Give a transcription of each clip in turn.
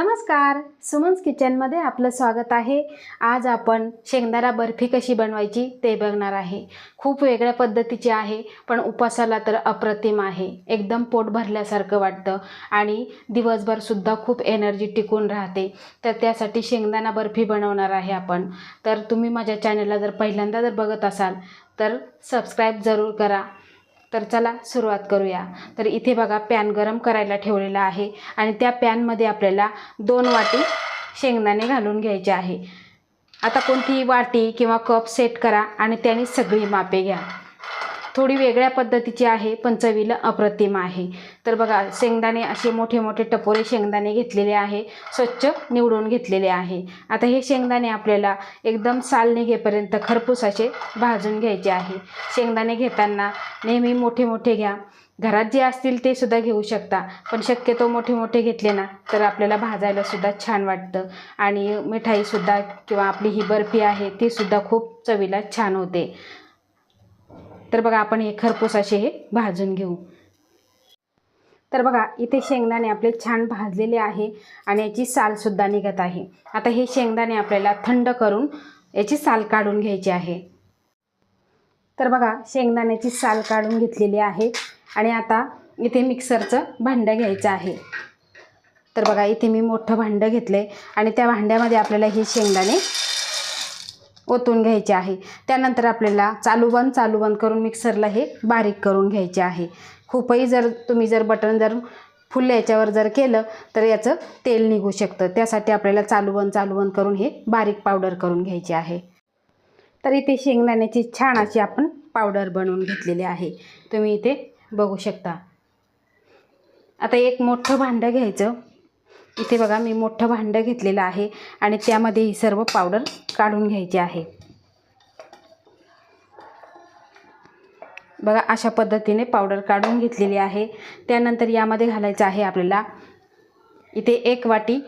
नमस्कार. सुमन्स किचनमध्ये आपलं स्वागत आहे. आज आपण शेंगदाणा बर्फी कशी बनवायची ते बघणार आहे. खूप वेगळ्या पद्धतीची आहे पण उपासाला तर अप्रतिम आहे. एकदम पोट भरल्यासारखं वाटतं आणि दिवसभरसुद्धा खूप एनर्जी टिकून राहते. तर त्यासाठी शेंगदाणा बर्फी बनवणार आहे आपण. तर तुम्ही माझ्या चॅनलला जर पहिल्यांदा जर बघत असाल तर सबस्क्राईब जरूर करा. तर चला सुरुवात करूया. तर इथे बघा पॅन गरम करायला ठेवलेला आहे आणि त्या पॅनमध्ये आपल्याला दोन वाटी शेंगदाणे घालून घ्यायचे आहे. आता कोणतीही वाटी किंवा कप सेट करा आणि त्याने सगळी मापे घ्या. थोडी वेगळ्या पद्धतीची आहे पण चवीला अप्रतिम आहे. तर बघा शेंगदाणे असे मोठे मोठे टपोरे शेंगदाणे घेतलेले आहे स्वच्छ निवडून घेतलेले आहे. आता हे शेंगदाणे आपल्याला एकदम साल निघेपर्यंत खरपूस असे भाजून घ्यायचे आहे. शेंगदाणे घेताना नेहमी मोठे मोठे घ्या. घरात जे असतील ते सुद्धा घेऊ शकता पण शक्यतो मोठे मोठे घेतले ना तर आपल्याला भाजायला सुद्धा छान वाटतं. आणि मिठाईसुद्धा किंवा आपली ही बर्फी आहे ती सुद्धा खूप चवीला छान होते. तर बघा आपण हे खरपूस असे हे भाजून घेऊ. तर बघा इथे शेंगदाणे आपले छान भाजलेले आहे आणि याची सालसुद्धा निघत आहे. आता हे शेंगदाणे आपल्याला थंड करून याची साल काढून घ्यायची आहे. तर बघा शेंगदाण्याची साल काढून घेतलेली आहे आणि आता इथे मिक्सरचं भांडं घ्यायचं आहे. तर बघा इथे मी मोठं भांडं घेतलं आहे आणि त्या भांड्यामध्ये आपल्याला हे शेंगदाणे ओतून घ्यायचे आहे. त्यानंतर आपल्याला चालू बंद चालू बंद करून मिक्सरला हे बारीक करून घ्यायचे आहे. खूपही जर तुम्ही जर बटन जर फुल याच्यावर जर केलं तर याचं तेल निघू शकतं. त्यासाठी आपल्याला चालू बंद चालू बंद करून हे बारीक पावडर करून घ्यायचे आहे. तर इथे शेंगदाण्याची छान अशी आपण पावडर बनवून घेतलेली आहे. तुम्ही इथे बघू शकता. आता एक मोठं भांडं घ्यायचं. इथे बघा मी मोठं भांडं घेतलेलं आहे आणि त्यामध्ये ही सर्व पावडर काढून घ्यायची आहे. बघा अशा पद्धतीने पावडर काढून घेतलेली आहे. त्यानंतर यामध्ये घालायचं आहे आपल्याला इथे एक वाटी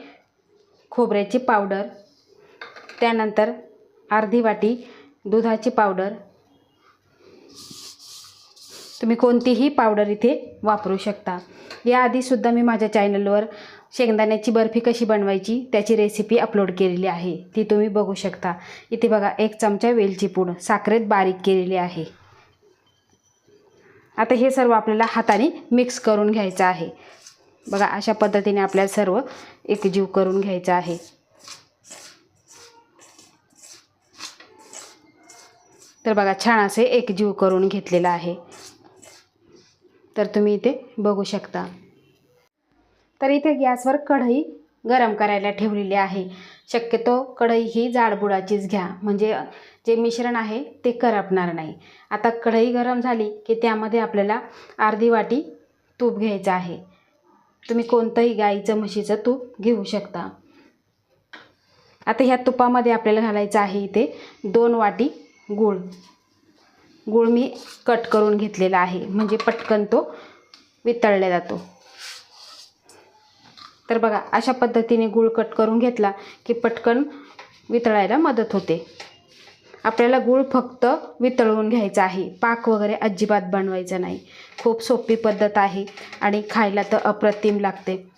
खोबऱ्याची पावडर त्यानंतर अर्धी वाटी दुधाची पावडर. तुम्ही कोणतीही पावडर इथे वापरू शकता. याआधीसुद्धा मी माझ्या चॅनलवर शेंगदाण्याची बर्फी कशी बनवायची त्याची रेसिपी अपलोड केलेली आहे. ती तुम्ही बघू शकता. इथे बघा एक चमचा वेलची पूड साखरेत बारीक केलेली आहे. आता हे सर्व आपल्याला हाताने मिक्स करून घ्यायचं आहे. बघा अशा पद्धतीने आपल्याला सर्व एकजीव करून घ्यायचं आहे. तर बघा छान असे एकजीव करून घेतलेलं आहे. तर तुम्ही इथे बघू शकता. तर इथे गॅसवर कढई गरम करायला ठेवलेली आहे. शक्यतो कढई ही जाडबुडाचीच घ्या. म्हणजे जे मिश्रण आहे ते करपणार नाही. आता कढई गरम झाली की त्यामध्ये आपल्याला अर्धी वाटी तूप घ्यायचं आहे. तुम्ही कोणतंही गाईचं म्हशीचं तूप घेऊ शकता. आता ह्या तुपामध्ये आपल्याला घालायचं आहे इथे दोन वाटी गूळ. गूळ मी कट करून घेतलेला आहे. म्हणजे पटकन तो वितळला जातो. तर बघा अशा पद्धतीने गूळ कट करून घेतला की पटकन वितळायला मदत होते. आपल्याला गूळ फक्त वितळवून घ्यायचा आहे. पाक वगैरे अजिबात बनवायचा नाही. खूप सोपी पद्धत आहे आणि खायला तर अप्रतिम लागते.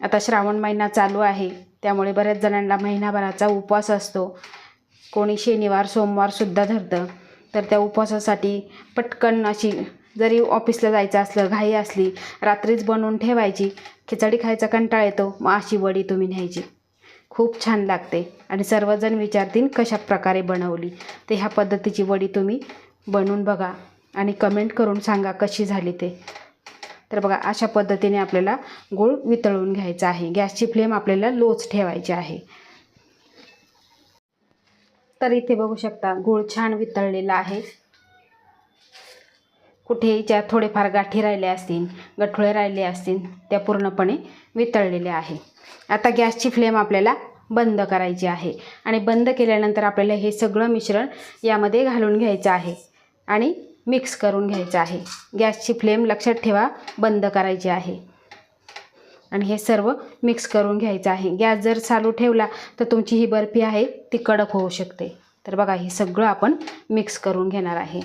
आता श्रावण महिना चालू आहे. त्यामुळे बऱ्याच जणांना महिनाभराचा उपवास असतो. कोणी शनिवार सोमवारसुद्धा धरतं. तर त्या उपवासासाठी पटकन अशी जरी ऑफिसला जायचं असलं घाई असली रात्रीच बनवून ठेवायची खिचडी खायचा कंटाळा येतो मग अशी वडी तुम्ही न्यायची. खूप छान लागते आणि सर्वजण विचारतील कशा प्रकारे बनवली. ते ह्या पद्धतीची वडी तुम्ही बनवून बघा आणि कमेंट करून सांगा कशी झाली ते. तर बघा अशा पद्धतीने आपल्याला गूळ वितळून घ्यायचा आहे. गॅसची फ्लेम आपल्याला लोच ठेवायची आहे. तर इथे बघू शकता गूळ छान वितळलेला आहे. कुठे ज्या थोडेफार गाठी राहिल्या असतील गठुळे राहिले असतील त्या पूर्णपणे वितळलेल्या आहे. आता गॅसची फ्लेम आपल्याला बंद करायची आहे आणि बंद केल्यानंतर आपल्याला हे सगळं मिश्रण यामध्ये घालून घ्यायचं आहे आणि मिक्स करून घ्यायचं आहे. गॅसची फ्लेम लक्षात ठेवा बंद करायची आहे. आणि हे सर्व मिक्स करून घ्यायचं आहे. गॅस जर चालू ठेवला तर तुमची ही बर्फी आहे ती कडक होऊ शकते. तर बघा हे सगळं आपण मिक्स करून घेणार आहे.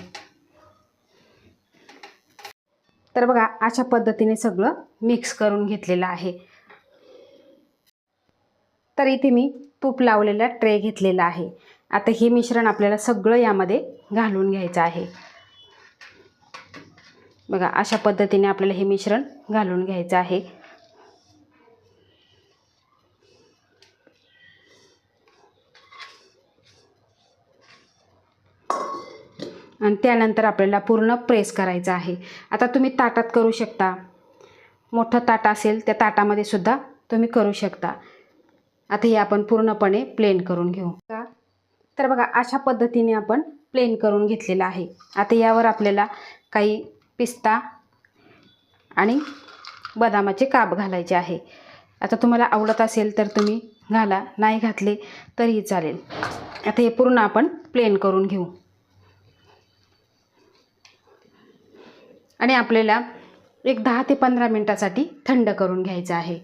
तर बघा अशा पद्धतीने सगळं मिक्स करून घेतलेलं आहे. तर इथे मी तूप लावलेला ट्रे घेतलेला आहे. आता हे मिश्रण आपल्याला सगळं यामध्ये घालून घ्यायचं आहे. बघा अशा पद्धतीने आपल्याला हे मिश्रण घालून घ्यायचं आहे. आणि त्यानंतर आपल्याला पूर्ण प्रेस करायचं आहे. आता तुम्ही ताटात करू शकता. मोठं ताट असेल त्या ताटामध्ये सुद्धा तुम्ही करू शकता. आता हे आपण पूर्णपणे प्लेन करून घेऊ. का तर बघा अशा पद्धतीने आपण प्लेन करून घेतलेलं आहे. आता यावर आपल्याला काही पिस्ता आणि बदामाचे काप घालायचे आहे. आता तुम्हाला आवडत असेल तर तुम्ही घाला नाही घातले तरीही चालेल. आता हे पूर्ण आपण प्लेन करून घेऊ. आणि आपल्याला एक दहा ते पंधरा मिनटासाठी थंड करून घ्यायचं आहे.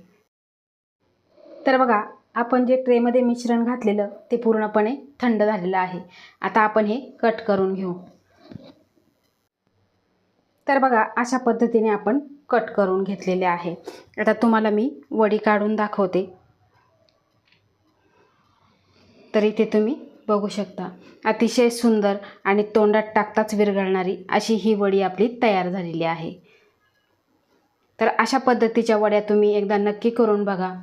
तर बघा आपण जे ट्रेमध्ये मिश्रण घातलेलं ते पूर्णपणे थंड झालेलं आहे. आता आपण हे कट करून घेऊ. तर बघा अशा पद्धतीने आपण कट करून घेतलेले आहे. आता तुम्हाला मी वडी काढून दाखवते. तर इथे तुम्ही बघू शकता. अतिशय सुंदर आणि तोंडात टाकताच विरघळणारी अशी ही वडी आपली तयार झालेली आहे. तर अशा पद्धतीच्या वड्या तुम्ही एकदा नक्की करून बघा.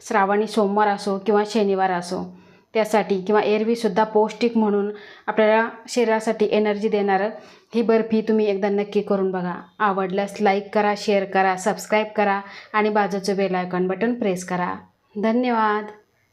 श्रावणी सोमवार असो किंवा शनिवार असो त्यासाठी किंवा एरवीसुद्धा पौष्टिक म्हणून आपल्याला शरीरासाठी एनर्जी देणारं ही बर्फी तुम्ही एकदा नक्की करून बघा. आवडल्यास लाईक करा शेअर करा सबस्क्राईब करा आणि बाजूचं बेल आयकॉन बटन प्रेस करा. धन्यवाद!